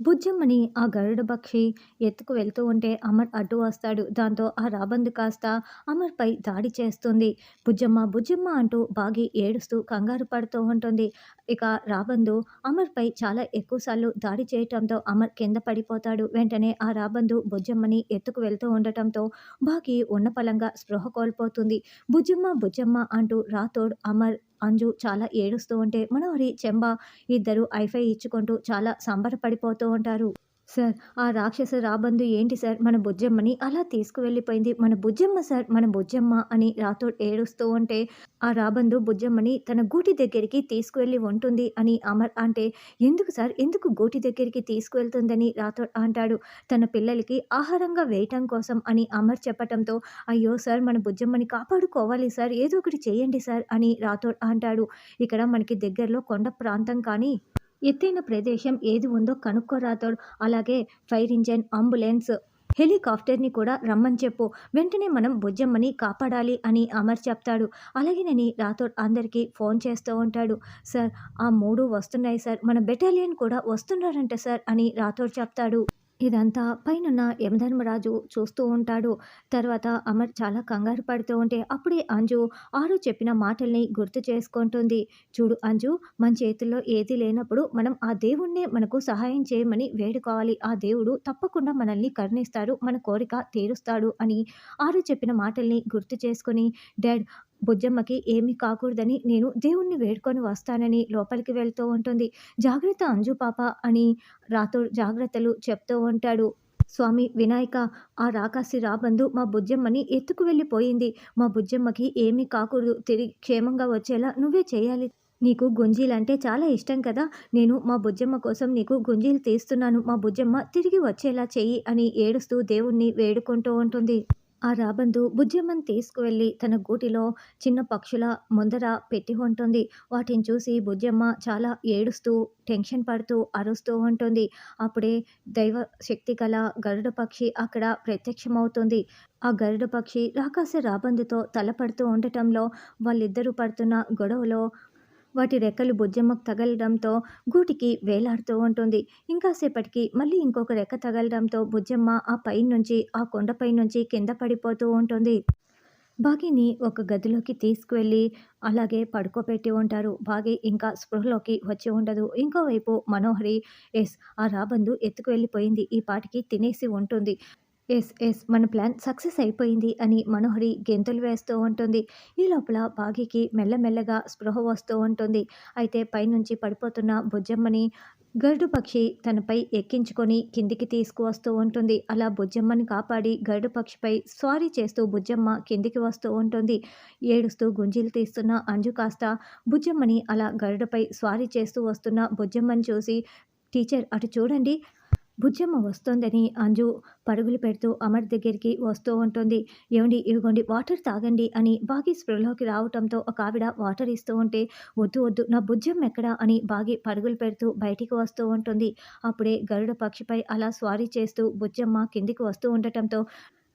బుజ్జమ్మని ఆ గరుడ పక్షి ఎత్తుకు వెళ్తూ ఉంటే అమర్ అడ్డు వస్తాడు. దాంతో ఆ రాబందు కాస్త అమర్‌పై దాడి చేస్తుంది. బుజ్జమ్మ బుజ్జమ్మ అంటూ బాగి ఏడుస్తూ కంగారు పడుతూ ఉంటుంది. ఇక రాబందు అమర్‌పై చాలా ఎక్కువసార్లు దాడి చేయటంతో అమర్ కింద పడిపోతాడు. వెంటనే ఆ రాబందు బుజ్జమ్మని ఎత్తుకు వెళ్తూ ఉండటంతో బాగి ఉన్నపలంగా స్పృహ కోల్పోతుంది. బుజ్జమ్మ బుజ్జమ్మ అంటూ రాథోడ్, అమర్, అంజు చాలా ఏడుస్తూ ఉంటే మనోహరి, చెంబ ఇద్దరు ఐఫై ఇచ్చుకుంటూ చాలా సంబరపడిపోతూ ఉంటారు. సార్ ఆ రాక్షస రాబందు ఏంటి సార్ మన బుజ్జమ్మని అలా తీసుకువెళ్ళిపోయింది. మన బుజ్జమ్మ సార్ మన బుజ్జమ్మ అని రాథోడ్ ఏడుస్తూ ఉంటే ఆ రాబందు బుజ్జమ్మని తన గూటి దగ్గరికి తీసుకువెళ్ళి ఉంటుంది అని అమర్ అంటే ఎందుకు సార్ ఎందుకు గూటి దగ్గరికి తీసుకువెళ్తుందని రాథోడ్ అంటాడు. తన పిల్లలకి ఆహారంగా వేయటం కోసం అని అమర్ చెప్పటంతో అయ్యో సార్ మన బుజ్జమ్మని కాపాడుకోవాలి సార్ ఏదో ఒకటి చేయండి సార్ అని రాథోడ్ అంటాడు. ఇక్కడ మనకి దగ్గరలో కొండ ప్రాంతం కానీ ఎత్తైన ప్రదేశం ఏది ఉందో కనుక్కోరాతోడు అలాగే ఫైర్ ఇంజన్, అంబులెన్స్, హెలికాప్టర్‌ని కూడా రమ్మని చెప్పు. వెంటనే మనం బుజ్జమ్మని కాపాడాలి అని అమర్ చెప్తాడు. అలాగేనని రాథోడ్ అందరికీ ఫోన్ చేస్తూ ఉంటాడు. సార్ ఆ మూడు వస్తున్నాయి సార్. మన బెటాలియన్ కూడా వస్తున్నారంట సార్ అని రాథోడ్ చెప్తాడు. ఇదంతా పైనున్న యమధర్మరాజు చూస్తూ ఉంటాడు. తర్వాత అమర్ చాలా కంగారు పడుతూ ఉంటే అప్పుడే అంజు ఆరు చెప్పిన మాటల్ని గుర్తు చేసుకుంటుంది. చూడు అంజు మన చేతుల్లో ఏది లేనప్పుడు మనం ఆ దేవుణ్ణే మనకు సహాయం చేయమని వేడుకోవాలి. ఆ దేవుడు తప్పకుండా మనల్ని కరుణిస్తాడు. మన కోరిక తీరుస్తాడు అని ఆరు చెప్పిన మాటల్ని గుర్తు చేసుకొని డాడ్ బుజ్జమ్మకి ఏమీ కాకూడదని నేను దేవుణ్ణి వేడుకొని వస్తానని లోపలికి వెళ్తూ ఉంటుంది. జాగ్రత్త అంజు పాప అని రాతోడు జాగ్రత్తలు చెప్తూ ఉంటాడు. స్వామి వినాయక ఆ రాకాసి రాబందు మా బుజ్జమ్మని ఎత్తుకు వెళ్ళిపోయింది. మా బుజ్జమ్మకి ఏమీ కాకూడదు. తిరిగి క్షేమంగా వచ్చేలా నువ్వే చేయాలి. నీకు గుంజీలంటే చాలా ఇష్టం కదా! నేను మా బుజ్జమ్మ కోసం నీకు గుంజీలు తీస్తున్నాను. మా బుజ్జమ్మ తిరిగి వచ్చేలా చెయ్యి అని ఏడుస్తూ దేవుణ్ణి వేడుకుంటూ ఉంటుంది. ఆ రాబందు బుజ్జమ్మని తీసుకువెళ్ళి తన గూటిలో చిన్న పక్షుల ముందర పెట్టి ఉంటుంది. వాటిని చూసి బుజ్జమ్మ చాలా ఏడుస్తూ, టెన్షన్ పడుతూ, అరుస్తూ ఉంటుంది. అప్పుడే దైవ శక్తి గల గరుడ పక్షి అక్కడ ప్రత్యక్షమవుతుంది. ఆ గరుడ పక్షి రాకాసి రాబందుతో తలపడుతూ ఉండటంలో వాళ్ళిద్దరూ పడుతున్న గొడవలో వాటి రెక్కలు బుజ్జమ్మకు తగలడంతో గూటికి వేలాడుతూ ఉంటుంది. ఇంకాసేపటికి మళ్ళీ ఇంకొక రెక్క తగలడంతో బుజ్జమ్మ ఆ పైనుంచి ఆ కొండపై నుంచి కింద పడిపోతూ ఉంటుంది. బాగిని ఒక గదిలోకి తీసుకువెళ్ళి అలాగే పడుకోబెట్టి ఉంటారు. బాగి ఇంకా స్పృహలోకి వచ్చి ఉండదు. ఇంకోవైపు మనోహరి ఎస్ ఆ రాబందు ఎత్తుకు వెళ్ళిపోయింది. ఈ పాటికి తినేసి ఉంటుంది. ఎస్ ఎస్ మన ప్లాన్ సక్సెస్ అయిపోయింది అని మనోహరి గెంతులు వేస్తూ ఉంటుంది. ఈ లోపల బాగికి మెల్లమెల్లగా స్పృహ వస్తూ ఉంటుంది. అయితే పైనుంచి పడిపోతున్న బుజ్జమ్మని గరుడు పక్షి తనపై ఎక్కించుకొని కిందికి తీసుకువస్తూ ఉంటుంది. అలా బుజ్జమ్మని కాపాడి గరుడు పక్షిపై స్వారీ చేస్తూ బుజ్జమ్మ కిందికి వస్తూ ఉంటుంది. ఏడుస్తూ గుంజీలు తీస్తున్న అంజు కాస్త బుజ్జమ్మని అలా గరుడపై స్వారీ చేస్తూ వస్తున్న బుజ్జమ్మని చూసి టీచర్ అటు చూడండి బుజ్జమ్మ వస్తోందని అంజు పరుగులు పెడుతూ అమర్ దగ్గరికి వస్తూ ఉంటుంది. ఏమండి ఇవిగోండి వాటర్ తాగండి అని బాగి స్పృహలోకి రావటంతో ఒక ఆవిడ వాటర్ ఇస్తూ ఉంటే వద్దు వద్దు నా బుజ్జమ్మ ఎక్కడా అని బాగి పరుగులు పెడుతూ బయటికి వస్తూ ఉంటుంది. అప్పుడే గరుడ పక్షిపై అలా స్వారీ చేస్తూ బుజ్జమ్మ కిందికి వస్తూ ఉండటంతో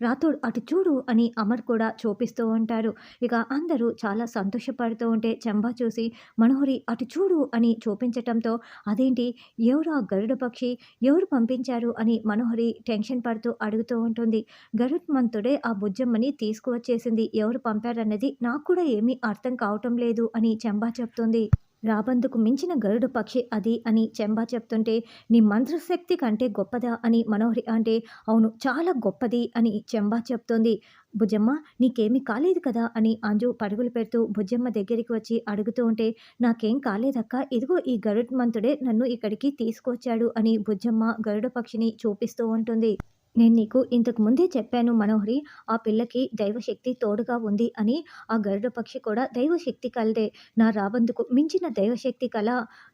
రాథోడ్ అటు చూడు అని అమర్ కూడా చూపిస్తూ ఉంటారు. ఇక అందరూ చాలా సంతోషపడుతూ ఉంటే చంబా చూసి మనోహరి అటు చూడు అని చూపించటంతో అదేంటి ఎవరు ఆ గరుడ పక్షి ఎవరు పంపించారు అని మనోహరి టెన్షన్ పడుతూ అడుగుతూ ఉంటుంది. గరుత్మంతుడే ఆ బుజ్జమ్మని తీసుకువచ్చేసింది. ఎవరు పంపారన్నది నాకు కూడా ఏమీ అర్థం కావటం లేదు అని చంబా చెప్తుంది. రాబందుకు మించిన గరుడ పక్షి అది అని చెంబా చెప్తుంటే నీ మంత్రశక్తి కంటే గొప్పదా అని మనోహరి అంటే అవును చాలా గొప్పది అని చెంబా చెప్తుంది. భుజమ్మ నీకేమీ కాలేదు కదా అని అంజు పరుగులు పెడుతూ భుజమ్మ దగ్గరికి వచ్చి అడుగుతూ ఉంటే నాకేం కాలేదక్కా ఇదిగో ఈ గరుత్మంతుడే నన్ను ఇక్కడికి తీసుకొచ్చాడు అని భుజమ్మ గరుడ పక్షిని చూపిస్తూ ఉంటుంది. నేను నీకు ఇంతకు ముందే చెప్పాను మనోహరి ఆ పిల్లకి దైవశక్తి తోడుగా ఉంది అని ఆ గరుడ పక్షి కూడా దైవశక్తి కలదే. నా రాబందుకు మించిన దైవశక్తి కల.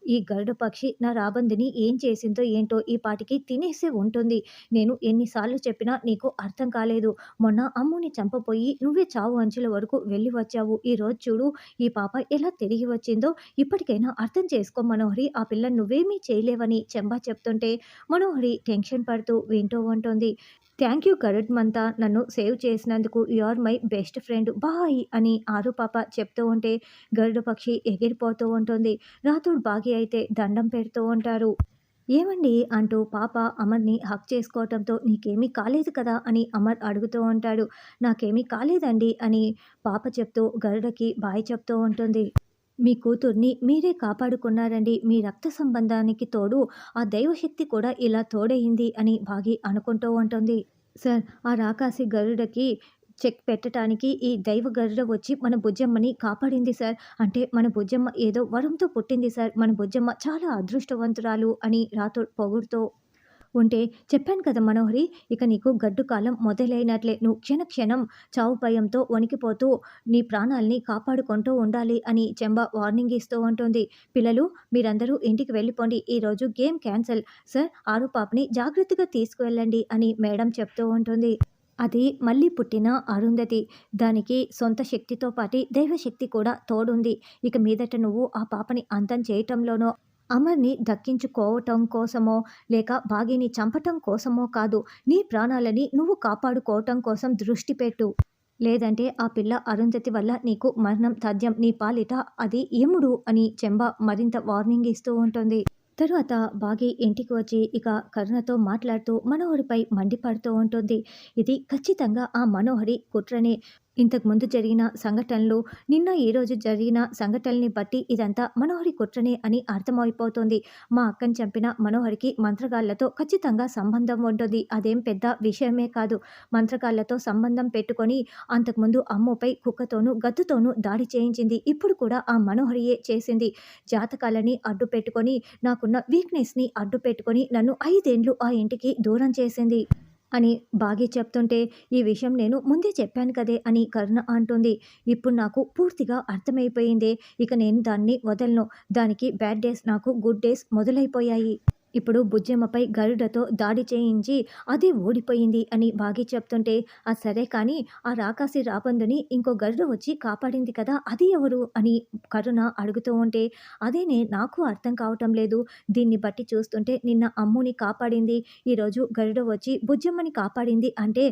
ఈ గరుడ పక్షి నా రాబందుని ఏం చేసిందో ఏంటో ఈ పాటికి తినేసే ఉంటుంది. నేను ఎన్నిసార్లు చెప్పినా నీకు అర్థం కాలేదు. మొన్న అమ్ముని చంపపోయి నువ్వే చావు అంచుల వరకు వెళ్ళి వచ్చావు. ఈ రోజు చూడు ఈ పాప ఎలా తిరిగి వచ్చిందో. ఇప్పటికైనా అర్థం చేసుకో మనోహరి ఆ పిల్ల నువ్వేమీ చేయలేవని చెంబా చెప్తుంటే మనోహరి టెన్షన్ పడుతూ వింటూ ఉంటుంది. థ్యాంక్ యూ గరుడ్మంతా నన్ను సేవ్ చేసినందుకు you are my best friend. Bye అని ఆరు పాప చెప్తూ ఉంటే గరుడ పక్షి ఎగిరిపోతూ ఉంటుంది. రాతుడు బాగి అయితే దండం పెడుతూ ఉంటారు. ఏమండి అంటూ పాప అమర్ని హక్ చేసుకోవటంతో నీకేమీ కాలేదు కదా అని అమర్ అడుగుతూ ఉంటాడు. నాకేమీ కాలేదండి అని పాప చెప్తూ గరుడకి బాయ్ చెప్తూ ఉంటుంది. మీ కూతుర్ని మీరే కాపాడుకున్నారండి. మీ రక్త సంబంధానికి తోడు ఆ దైవశక్తి కూడా ఇలా తోడయింది అని బాగి అనుకుంటూ ఉంటుంది. సార్ ఆ రాకాసి గరుడకి చెక్ పెట్టడానికి ఈ దైవ గరుడ వచ్చి మన బుజ్జమ్మని కాపాడింది సార్. అంటే మన బుజ్జమ్మ ఏదో వరంతో పుట్టింది సార్. మన బుజ్జమ్మ చాలా అదృష్టవంతురాలు అని రాతో పొగుడుతో ఉంటే చెప్పాను కదా మనోహరి ఇక నీకు గడ్డు కాలం మొదలైనట్లే. నువ్వు క్షణ క్షణం చావు భయంతో వణికిపోతూ నీ ప్రాణాల్ని కాపాడుకుంటూ ఉండాలి అని చెంబ వార్నింగ్ ఇస్తూ ఉంటుంది. పిల్లలు మీరందరూ ఇంటికి వెళ్ళిపోండి. ఈరోజు గేమ్ క్యాన్సిల్. సార్ ఆరు పాపని జాగ్రత్తగా తీసుకువెళ్ళండి అని మేడం చెప్తూ ఉంటుంది. అది మళ్ళీ పుట్టిన అరుంధతి. దానికి సొంత శక్తితో పాటి దైవశక్తి కూడా తోడుంది. ఇక మీదట నువ్వు ఆ పాపని అంతం చేయటంలోనో అమర్ని దక్కించుకోవటం కోసమో లేక బాగిని చంపటం కోసమో కాదు. నీ ప్రాణాలని నువ్వు కాపాడుకోవటం కోసం దృష్టి పెట్టు. లేదంటే ఆ పిల్ల అరుంధతి వల్ల నీకు మరణం తథ్యం నీ పాలిట అది ఎముడు అని చెంబ మరింత వార్నింగ్ ఇస్తూ ఉంటుంది. తరువాత బాగి ఇంటికి వచ్చి ఇక కరుణతో మాట్లాడుతూ మనోహరిపై మండిపడుతూ ఉంటుంది. ఇది ఖచ్చితంగా ఆ మనోహరి కుట్రనే. ఇంతకుముందు జరిగిన సంఘటనలు నిన్న ఈరోజు జరిగిన సంఘటనల్ని బట్టి ఇదంతా మనోహరి కుట్రనే అని అర్థమైపోతుంది. మా అక్కని చంపిన మనోహరికి మంత్రగాళ్ళతో ఖచ్చితంగా సంబంధం ఉంటుంది. అదేం పెద్ద విషయమే కాదు. మంత్రగాళ్ళతో సంబంధం పెట్టుకొని అంతకుముందు అమ్మపై కుక్కతోనూ గద్దుతోనూ దాడి చేయించింది. ఇప్పుడు కూడా ఆ మనోహరియే చేసింది. జాతకాలని అడ్డు పెట్టుకొని నాకున్న వీక్నెస్ని అడ్డు పెట్టుకొని నన్ను ఐదేండ్లు ఆ ఇంటికి దూరం చేసింది. అని బాగి చెప్తుంటే ఈ విషయం నేను ముందే చెప్పాను కదే అని కరుణ అంటుంది. ఇప్పుడు నాకు పూర్తిగా అర్థమైపోయిందే. ఇక నేను దాన్ని వదలను. దానికి బ్యాడ్ డేస్ నాకు గుడ్ డేస్ మొదలైపోయాయి. ఇప్పుడు బుజ్జమ్మపై గరుడతో దాడి చేయించి అది ఓడిపోయింది అని బాగి చెప్తుంటే ఆ సరే కానీ ఆ రాకాసి రాబందుని ఇంకో గరుడ వచ్చి కాపాడింది కదా అది ఎవరు? అని కరుణ అడుగుతూ ఉంటే అదేనే నాకు అర్థం కావటం లేదు. దీన్ని బట్టి చూస్తుంటే నిన్న అమ్ముని కాపాడింది ఈరోజు గరుడ వచ్చి బుజ్జమ్మని కాపాడింది అంటే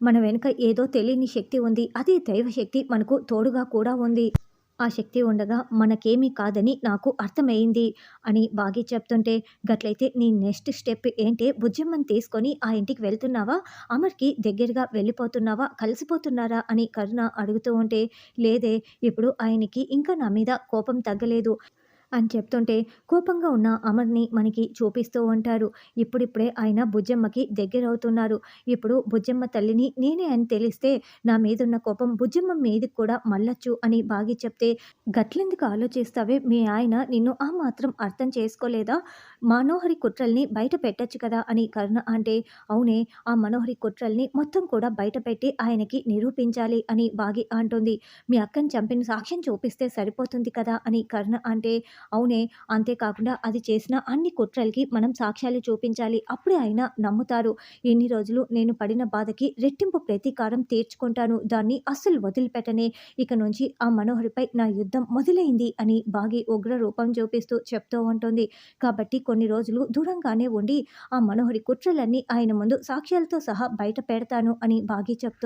మన వెనుక ఏదో తెలియని శక్తి ఉంది. అదే దైవశక్తి మనకు తోడుగా కూడా ఉంది. ఆ శక్తి ఉండగా మనకేమీ కాదని నాకు అర్థమైంది అని బాగి చెప్తుంటే గట్లయితే నీ నెక్స్ట్ స్టెప్ ఏంటి? బుజ్జమ్మని తీసుకొని ఆ ఇంటికి వెళ్తున్నావా? అమర్కి దగ్గరగా వెళ్ళిపోతున్నావా? కలిసిపోతున్నారా? అని కరుణ అడుగుతూ ఉంటే లేదే ఇప్పుడు ఆయనకి ఇంకా నా మీద కోపం తగ్గలేదు. అని చెప్తుంటే కోపంగా ఉన్న అమర్ని మనకి చూపిస్తూ ఉంటారు. ఇప్పుడిప్పుడే ఆయన బుజ్జమ్మకి దగ్గరవుతున్నారు. ఇప్పుడు బుజ్జమ్మ తల్లిని నేనే అని తెలిస్తే నా మీదున్న కోపం బుజ్జమ్మ మీదకి కూడా మళ్ళొచ్చు అని బాగి చెప్తే గట్లెందుకు ఆలోచిస్తావే? మీ ఆయన నిన్ను ఆ మాత్రం అర్థం చేసుకోలేదా? మనోహరి కుట్రల్ని బయట పెట్టచ్చు కదా? అని కరుణ అంటే అవునే ఆ మనోహరి కుట్రల్ని మొత్తం కూడా బయట పెట్టి ఆయనకి నిరూపించాలి అని బాగి అంటుంది. మీ అక్కని చంపిన సాక్ష్యం చూపిస్తే సరిపోతుంది కదా? అని కరుణ అంటే అవునే అంతేకాకుండా అది చేసిన అన్ని కుట్రలకి మనం సాక్ష్యాలు చూపించాలి. అప్పుడే ఆయన నమ్ముతారు. ఎన్ని రోజులు నేను పడిన బాధకి రెట్టింపు ప్రతీకారం తీర్చుకుంటాను. దాన్ని అస్సలు వదిలిపెట్టనే. ఇక నుంచి ఆ మనోహరిపై నా యుద్ధం మొదలైంది అని బాగి ఉగ్ర రూపం చూపిస్తూ చెప్తూ ఉంటుంది. కాబట్టి కొన్ని రోజులు దూరంగానే ఉండి ఆ మనోహరి కుట్రలన్నీ ఆయన ముందు సాక్ష్యాలతో సహా బయట పెడతాను అని బాగి చెప్తూ